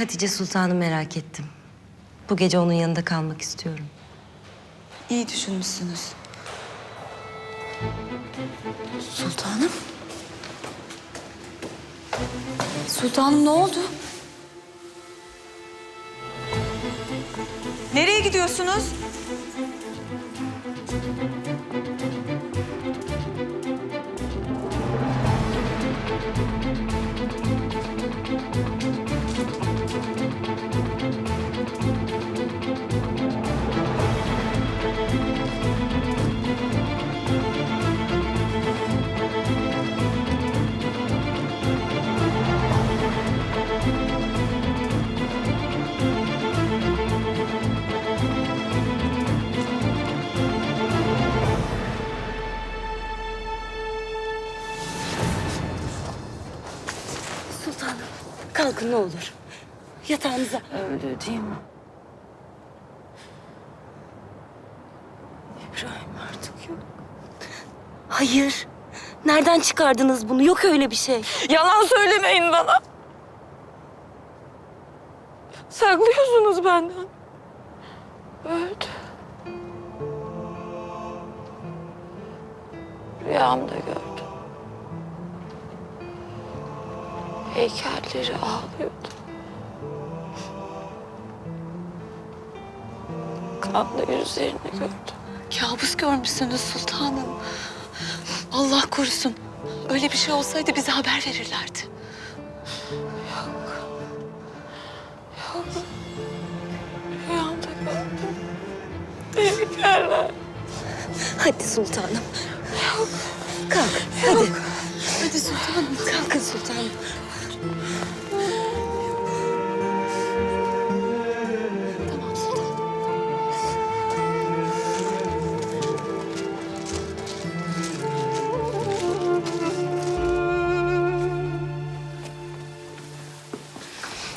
Hatice Sultan'ı merak ettim. Bu gece onun yanında kalmak istiyorum. İyi düşünmüşsünüz. Sultanım. Sultanım ne oldu? Nereye gidiyorsunuz? Kalkın ne olur. Yatağınıza. Öyle değil mi? İbrahim artık yok. Hayır. Nereden çıkardınız bunu? Yok öyle bir şey. Yalan söylemeyin bana. Saklıyorsunuz benden. Öldü. Rüyamda gördüm. Heykelleri ağlıyordu. Kanlı yüzlerini gördüm. Kabus görmüşsünüz sultanım. Allah korusun. Öyle bir şey olsaydı bize haber verirlerdi. Rüyamda gördüm. Heykeller. Hadi sultanım. Kalk, hadi. Hadi sultanım. Kalkın sultanım. Tamam sultanım.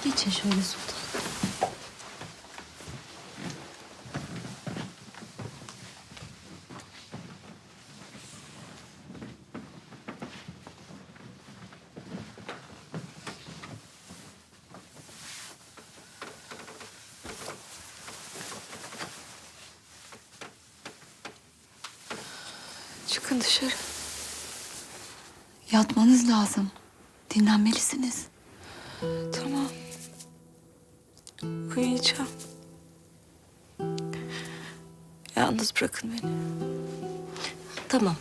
Geçin şöyle sultanım. Çıkın dışarı. Yatmanız lazım. Dinlenmelisiniz. Tamam. Uyuyacağım. Yalnız bırakın beni. Tamam.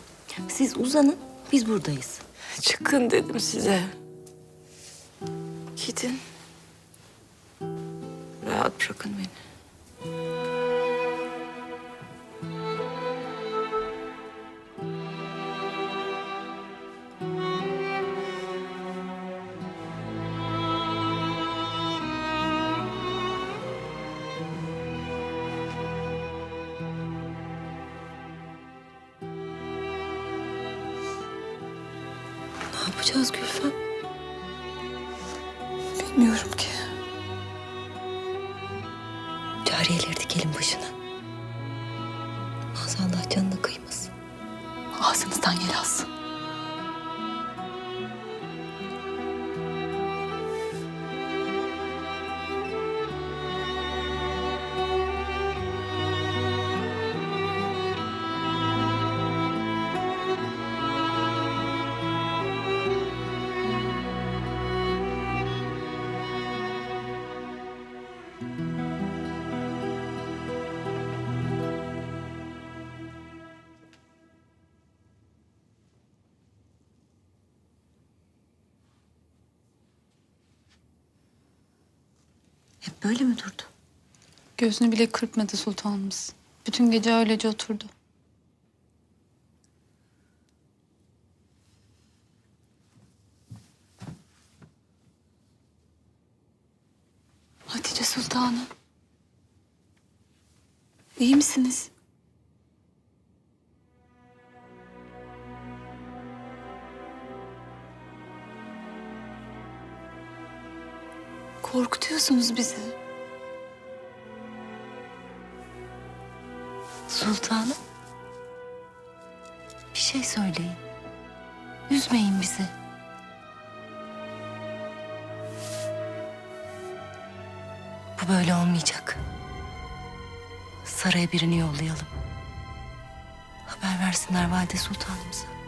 Siz uzanın, biz buradayız. Çıkın dedim size. Gidin. Rahat bırakın beni. Yapacağız Gülfem? Bilmiyorum ki. Cariyeleri dikelim başına. Maazallah canına kıymasın. Ağzınızdan yel alsın. Böyle mi durdu? Gözünü bile kırpmadı sultanımız. Bütün gece öylece oturdu. Hatice Sultanım. İyi misiniz? Korkutuyorsunuz bizi. Sultanım. Bir şey söyleyin. Üzmeyin bizi. Bu böyle olmayacak. Saraya birini yollayalım. Haber versinler Valide Sultanımıza.